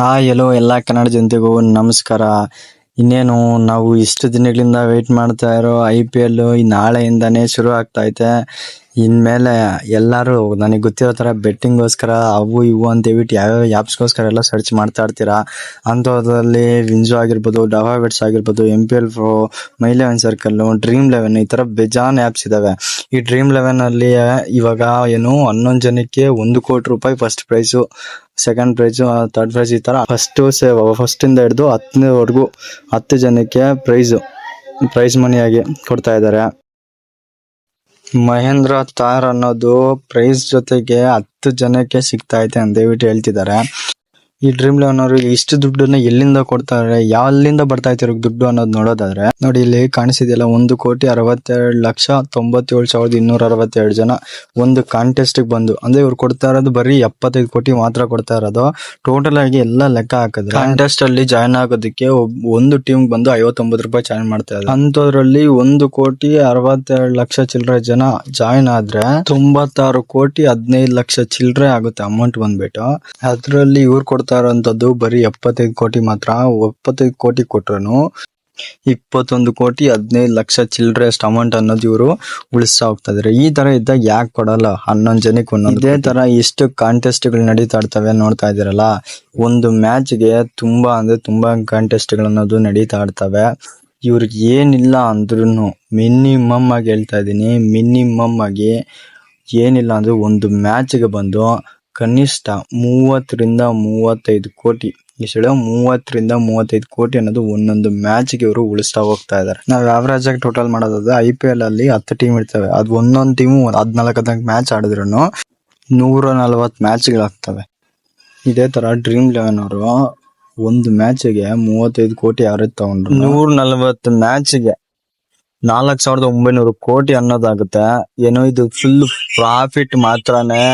Hi ಎಲ್ಲೋ ಎಲ್ಲ ಕನ್ನಡ ಜನತೆಗೂ ನಮಸ್ಕಾರ. ಇನ್ನೇನು ನಾವು ಇಷ್ಟು ದಿನಗಳಿಂದ ವೆಯ್ಟ್ ಮಾಡ್ತಾ ಇರೋ ಐ ಪಿ ಎಲ್ ನಾಳೆಯಿಂದಾನೇ ಶುರು ಆಗ್ತಾ ಐತೆ. ಇನ್ಮೇಲೆ ಎಲ್ಲರೂ ನನಗೆ ಗೊತ್ತಿರೋ ಥರ ಬೆಟ್ಟಿಂಗ್ಗೋಸ್ಕರ ಅವು ಇವು ಅಂತ ಹೇಳ್ಬಿಟ್ಟು ಯಾವ್ಯಾವ ಆ್ಯಪ್ಸ್ಗೋಸ್ಕರ ಎಲ್ಲ ಸರ್ಚ್ ಮಾಡ್ತಾ ಇರ್ತೀರಾ? ಅಂಥದ್ರಲ್ಲಿ ವಿಂಜೋ ಆಗಿರ್ಬೋದು ಡವಾ ಬೆಟ್ಸ್ ಆಗಿರ್ಬೋದು M P L pro my eleven circle dream eleven ಈ ಥರ ಬೇಜಾನ್ ಆ್ಯಪ್ಸ್ ಇದಾವೆ. ಈ ಡ್ರೀಮ್ ಲೆವೆನ್ ಅಲ್ಲಿ ಇವಾಗ ಏನು ಹನ್ನೊಂದು ಜನಕ್ಕೆ ಒಂದು ಕೋಟಿ ರೂಪಾಯಿ first prize second prize third prize ಈ ಥರ ಫಸ್ಟು ಸೇ ಫಸ್ಟಿಂದ ಹಿಡಿದು ಹತ್ತನೇವರೆಗೂ ಹತ್ತು ಜನಕ್ಕೆ ಪ್ರೈಸು ಪ್ರೈಸ್ ಮನಿಯಾಗಿ ಕೊಡ್ತಾ ಇದ್ದಾರೆ ಮಹೇಂದ್ರ ಥಾರ್ ಅನ್ನೋದು ಪ್ರೈಸ್ ಜೊತೆಗೆ ಹತ್ತು ಜನಕ್ಕೆ ಸಿಗ್ತಾ ಐತೆ ಅಂತ ದಯವಿಟ್ಟು ಹೇಳ್ತಿದ್ದಾರೆ. ಈ ಡ್ರೀಮ್ ಲೆವೆನ್ ಅವರು ಇಷ್ಟು ದುಡ್ಡನ್ನ ಎಲ್ಲಿಂದ ಕೊಡ್ತಾರೆ ಯಾವ್ಲಿಂದ ಬರ್ತಾ ಇರೋ ದುಡ್ಡು ಅನ್ನೋದು ನೋಡೋದಾದ್ರೆ, ನೋಡಿ ಇಲ್ಲಿ ಕಾಣಿಸಿದೆಯಲ್ಲ, ಒಂದು ಕೋಟಿ ಅರವತ್ತೆರಡು ಲಕ್ಷ ತೊಂಬತ್ತೇಳು ಸಾವಿರದ ಇನ್ನೂರ ಅರವತ್ತೆರಡು ಜನ ಒಂದು ಕಾಂಟೆಸ್ಟ್ ಬಂದು, ಅಂದ್ರೆ ಇವ್ರು ಕೊಡ್ತಾ ಇರೋದು ಬರೀ ಎಪ್ಪತ್ತೈದು ಕೋಟಿ ಮಾತ್ರ ಕೊಡ್ತಾ ಇರೋದು. ಟೋಟಲ್ ಆಗಿ ಎಲ್ಲ ಲೆಕ್ಕ ಹಾಕಿದ್ರೆ ಕಾಂಟೆಸ್ಟ್ ಅಲ್ಲಿ ಜಾಯ್ನ್ ಆಗೋದಕ್ಕೆ ಒಂದು ಟೀಮ್ ಬಂದು ಐವತ್ತೊಂಬತ್ತು ರೂಪಾಯಿ ಜಾಯ್ನ್ ಮಾಡ್ತಾ ಇದ್ದಾರೆ. ಅಂತದ್ರಲ್ಲಿ ಒಂದು ಕೋಟಿ ಅರವತ್ತೆರಡು ಲಕ್ಷ ಚಿಲ್ಲರೆ ಜನ ಜಾಯ್ನ್ ಆದ್ರೆ ತೊಂಬತ್ತಾರು ಕೋಟಿ ಹದಿನೈದು ಲಕ್ಷ ಚಿಲ್ಲರೆ ಆಗುತ್ತೆ ಅಮೌಂಟ್ ಬಂದ್ಬಿಟ್ಟು. ಅದ್ರಲ್ಲಿ ಇವ್ರು ಕೊಡ್ತಾ ಇರೋಂಥದ್ದು ಬರೀ ಎಪ್ಪತ್ತೈದು ಕೋಟಿ ಮಾತ್ರ. ಎಪ್ಪತ್ತೈದು ಕೋಟಿ ಕೊಟ್ರು ಇಪ್ಪತ್ತೊಂದು ಕೋಟಿ ಹದಿನೈದು ಲಕ್ಷ ಚಿಲ್ಲರೆ ಅಷ್ಟು ಅಮೌಂಟ್ ಅನ್ನೋದು ಇವರು ಉಳಿಸ್ತಾ ಹೋಗ್ತಾ ಇದಾರೆ. ಈ ತರ ಇದ್ದಾಗ ಯಾಕೆ ಕೊಡಲ್ಲ? ಹನ್ನೊಂದು ಜನಕ್ಕೆ ಒಂದೊಂದು ಇದೇ ತರ ಇಷ್ಟು ಕಾಂಟೆಸ್ಟ್ಗಳು ನಡೀತಾ ಇರ್ತವೆ ನೋಡ್ತಾ ಇದ್ದೀರಲ್ಲ. ಒಂದು ಮ್ಯಾಚ್ಗೆ ತುಂಬಾ ಅಂದ್ರೆ ತುಂಬಾ ಕಾಂಟೆಸ್ಟ್ಗಳು ಅನ್ನೋದು ನಡೀತಾ ಇರ್ತವೆ. ಇವ್ರಿಗೆ ಏನಿಲ್ಲ ಅಂದ್ರೂ ಮಿನಿಮಮ್ ಆಗಿ ಹೇಳ್ತಾ ಇದ್ದೀನಿ. ಮಿನಿಮಮ್ ಆಗಿ ಏನಿಲ್ಲ ಅಂದ್ರೆ ಒಂದು ಮ್ಯಾಚ್ಗೆ ಬಂದು ಕನಿಷ್ಠ ಮೂವತ್ತರಿಂದ ಮೂವತ್ತೈದು ಕೋಟಿ. ಎಷ್ಟು ಮೂವತ್ತರಿಂದ ಮೂವತ್ತೈದು ಕೋಟಿ ಅನ್ನೋದು ಒಂದೊಂದು ಮ್ಯಾಚ್ಗೆ ಇವರು ಉಳಿಸ್ತಾ ಹೋಗ್ತಾ ಇದಾರೆ. ನಾವು ಆವರೇಜ್ ಆಗಿ ಟೋಟಲ್ ಮಾಡೋದಾದ್ರೆ ಐ ಪಿ ಎಲ್ ಅಲ್ಲಿ ಹತ್ತು ಟೀಮ್ ಇರ್ತವೆ. ಅದು ಒಂದೊಂದು ಟೀಮು ಹದಿನಾಲ್ಕು ಹದಿನಾಲ್ಕು ಮ್ಯಾಚ್ ಆಡಿದ್ರು ನೂರ ನಲವತ್ತು ಮ್ಯಾಚ್ಗಳಾಗ್ತವೆ ಇದೇ ತರ ಡ್ರೀಮ್ ಲೆವೆನ್ ಅವರು ಒಂದು ಮ್ಯಾಚ್ಗೆ ಮೂವತ್ತೈದು ಕೋಟಿ ಯಾರೇ ತಗೊಂಡ್ರು? ನೂರ ನಲವತ್ತು ಮ್ಯಾಚ್ಗೆ ನಾಲ್ಕು ಸಾವಿರದ ಒಂಬೈನೂರು ಕೋಟಿ ಅನ್ನೋದಾಗುತ್ತೆ. ಏನೋ ಇದು ಫುಲ್ ಪ್ರಾಫಿಟ್ ಮಾತ್ರನೇ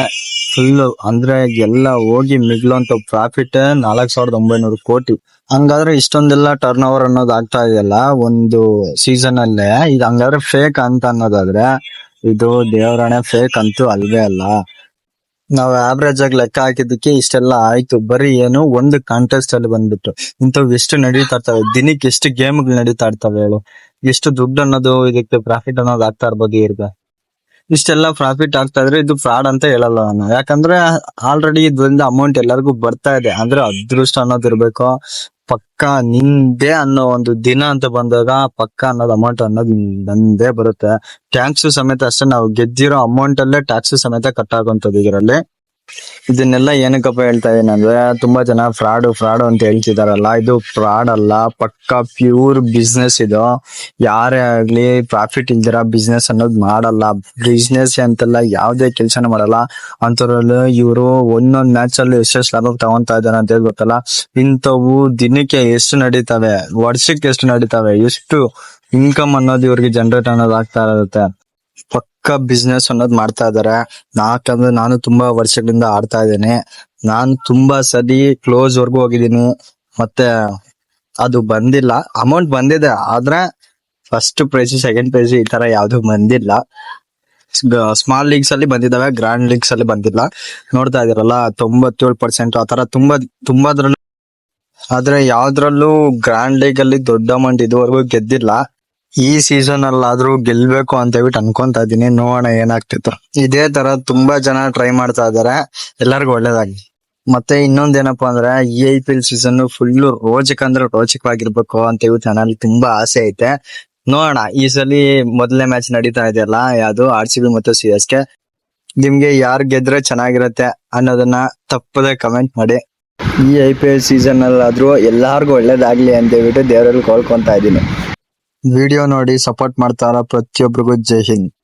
ಫುಲ್ ಅಂದ್ರೆ ಎಲ್ಲ ಹೋಗಿ ಮಿಗ್ಲುವಂತ ಪ್ರಾಫಿಟ್ ನಾಲ್ಕು ಸಾವಿರದ ಒಂಬೈನೂರು ಕೋಟಿ. ಹಂಗಾದ್ರೆ ಇಷ್ಟೊಂದೆಲ್ಲ ಟರ್ನ್ ಓವರ್ ಅನ್ನೋದು ಆಗ್ತಾ ಇದೆಯಲ್ಲ, ಒಂದು ಸೀಸನ್ ಅಲ್ಲೇ. ಇದು ಹಂಗಾದ್ರೆ ಫೇಕ್ ಅಂತ ಅನ್ನೋದಾದ್ರೆ, ಇದು ದೇವರಾಣೆ ಫೇಕ್ ಅಂತೂ ಅಲ್ವೇ ಅಲ್ಲ. ನಾವು ಆವರೇಜ್ ಆಗಿ ಲೆಕ್ಕ ಹಾಕಿದ್ದಕ್ಕೆ ಇಷ್ಟೆಲ್ಲ ಆಯ್ತು. ಬರೀ ಏನು, ಒಂದು ಕಾಂಟೆಸ್ಟ್ ಅಲ್ಲಿ ಬಂದ್ಬಿಟ್ಟು. ಇಂಥವು ಎಷ್ಟು ನಡೀತಾ ಇರ್ತವೆ? ದಿನಕ್ಕೆ ಎಷ್ಟು ಗೇಮ್ಗಳು ನಡೀತಾ ಇರ್ತವೆ ಹೇಳು. ಎಷ್ಟು ದುಡ್ಡು ಅನ್ನೋದು ಇದಕ್ಕೆ ಪ್ರಾಫಿಟ್ ಅನ್ನೋದು ಆಗ್ತಾ ಇರ್ಬೋದು ಇವ್ರಿಗೆ ಇಷ್ಟೆಲ್ಲ ಪ್ರಾಫಿಟ್ ಆಗ್ತಾ ಇದ್ರೆ ಇದು ಫ್ರಾಡ್ ಅಂತ ಹೇಳಲ್ಲ ನಾನು. ಯಾಕಂದ್ರೆ ಆಲ್ರೆಡಿ ಇದರಿಂದ ಅಮೌಂಟ್ ಎಲ್ಲರಿಗೂ ಬರ್ತಾ ಇದೆ. ಅಂದ್ರೆ ಅದೃಷ್ಟ ಅನ್ನೋದು ಇರ್ಬೇಕು. ಪಕ್ಕ ನಿಂದೆ ಅನ್ನೋ ಒಂದು ದಿನ ಅಂತ ಬಂದಾಗ ಪಕ್ಕ ಅನ್ನೋದು ಅಮೌಂಟ್ ಅನ್ನೋದು ನಂದೇ ಬರುತ್ತೆ. ಟ್ಯಾಕ್ಸ್ ಸಮೇತ ಅಷ್ಟೇ ನಾವು ಗೆದ್ದಿರೋ ಅಮೌಂಟ್ ಅಲ್ಲೇ ಟ್ಯಾಕ್ಸ್ ಸಮೇತ ಕಟ್ ಆಗುವಂತದ್ದು ಇದರಲ್ಲಿ. ಇದನ್ನೆಲ್ಲ ಏನಕ್ಕಪ್ಪ ಹೇಳ್ತಾ ಇದೀನಿ ತುಂಬಾ ಜನ ಫ್ರಾಡ್ ಫ್ರಾಡ್ ಅಂತ ಹೇಳ್ತಿದಾರಲ್ಲ. ಇದು ಫ್ರಾಡ್ ಅಲ್ಲ, ಪಕ್ಕ ಪ್ಯೂರ್ ಬಿಸ್ನೆಸ್ ಇದು. ಯಾರೇ ಆಗ್ಲಿ ಪ್ರಾಫಿಟ್ ಇಲ್ದಿರ ಬಿಸ್ನೆಸ್ ಅನ್ನೋದು ಮಾಡಲ್ಲ. ಬಿಸ್ನೆಸ್ ಅಂತೆಲ್ಲ ಯಾವ್ದೇ ಕೆಲ್ಸನ ಮಾಡಲ್ಲ. ಅಂತರಲ್ಲಿ ಇವರು ಒಂದೊಂದ್ ಮ್ಯಾಚ್ ಅಲ್ಲಿ ಎಷ್ಟೆಷ್ಟು ಲಾಭ ತಗೊಂತಾ ಇದಾರೆ ಅಂತ ಹೇಳಿ ಗೊತ್ತಲ್ಲ? ಇಂಥವು ದಿನಕ್ಕೆ ಎಷ್ಟು ನಡೀತವೆ? ವರ್ಷಕ್ಕೆ ಎಷ್ಟು ನಡೀತವೆ? ಎಷ್ಟು ಇನ್ಕಮ್ ಅನ್ನೋದು ಇವ್ರಿಗೆ ಜನರೇಟ್ ಅನ್ನೋದು ಆಗ್ತಾ ಇರುತ್ತೆ. ಪಕ್ಕ ಬಿಸ್ನೆಸ್ ಅನ್ನೋದು ಮಾಡ್ತಾ ಇದಾರೆ. ಯಾಕಂದ್ರೆ ನಾನು ತುಂಬಾ ವರ್ಷಗಳಿಂದ ಆಡ್ತಾ ಇದ್ದೇನೆ. ನಾನು ತುಂಬಾ ಸರಿ ಕ್ಲೋಸ್ ವರ್ಗು ಹೋಗಿದ್ದೀನಿ. ಮತ್ತೆ ಅದು ಬಂದಿಲ್ಲ. ಅಮೌಂಟ್ ಬಂದಿದೆ. ಆದ್ರೆ ಫಸ್ಟ್ ಪ್ರೈಸ್ ಸೆಕೆಂಡ್ ಪ್ರೈಸ್ ಈ ತರ ಯಾವ್ದು ಬಂದಿಲ್ಲ. ಸ್ಮಾಲ್ ಲೀಗ್ಸ್ ಅಲ್ಲಿ ಬಂದಿದಾವೆ ಗ್ರ್ಯಾಂಡ್ ಲೀಗ್ಸ್ ಅಲ್ಲಿ ಬಂದಿಲ್ಲ. ನೋಡ್ತಾ ಇದೀರಲ್ಲ ತೊಂಬತ್ತೇಳು ಪರ್ಸೆಂಟ್ ಆತರ ತುಂಬಾ, ತುಂಬಾದ್ರಲ್ಲೂ ಆದ್ರೆ ಯಾವ್ದ್ರಲ್ಲೂ ಗ್ರ್ಯಾಂಡ್ ಲೀಗ್ ಅಲ್ಲಿ ದೊಡ್ಡ ಅಮೌಂಟ್ ಇದುವರೆಗೂ ಗೆದ್ದಿಲ್ಲ. ಈ ಸೀಸನ್ ಅಲ್ಲಾದ್ರೂ ಗೆಲ್ಬೇಕು ಅಂತ ಹೇಳ್ಬಿಟ್ಟು ಅನ್ಕೊಂತ ಇದೀನಿ. ನೋಡೋಣ ಏನಾಗ್ತಿತ್ತು. ಇದೇ ತರ ತುಂಬಾ ಜನ ಟ್ರೈ ಮಾಡ್ತಾ ಇದಾರೆ. ಎಲ್ಲರಿಗೂ ಒಳ್ಳೇದಾಗ್ಲಿ. ಮತ್ತೆ ಇನ್ನೊಂದೇನಪ್ಪಾ ಅಂದ್ರೆ ಈ I P L season full ರೋಚಕ ಅಂದ್ರೆ ರೋಚಕವಾಗಿರ್ಬೇಕು ಅಂತ ಹೇಳ್ಬಿಟ್ಟು ನನಗೆ ತುಂಬಾ ಆಸೆ ಐತೆ. ನೋಡೋಣ, ಈ ಸಲ ಮೊದಲನೇ ಮ್ಯಾಚ್ ನಡೀತಾ ಇದೆಯಲ್ಲ, ಯಾವ್ದು? ಆರ್ ಸಿ ಬಿ ಮತ್ತು ಸಿ ಎಸ್ ಕೆ ನಿಮ್ಗೆ ಯಾರು ಗೆದ್ರೆ ಚೆನ್ನಾಗಿರತ್ತೆ ಅನ್ನೋದನ್ನ ತಪ್ಪದೆ ಕಮೆಂಟ್ ಮಾಡಿ. ಈ ಐ ಪಿ ಎಲ್ ಸೀಸನ್ ಅಲ್ಲಾದ್ರೂ ಎಲ್ಲಾರ್ಗು ಒಳ್ಳೇದಾಗ್ಲಿ ಅಂತ ಹೇಳ್ಬಿಟ್ಟು ದೇವರಲ್ಲಿ ಕೋಲ್ಕೊಂತ ಇದೀನಿ. ವಿಡಿಯೋ ನೋಡಿ ಸಪೋರ್ಟ್ ಮಾಡ್ತಾರ ಪ್ರತಿಯೊಬ್ಬರಿಗೂ ಜೈ ಹಿಂದ್.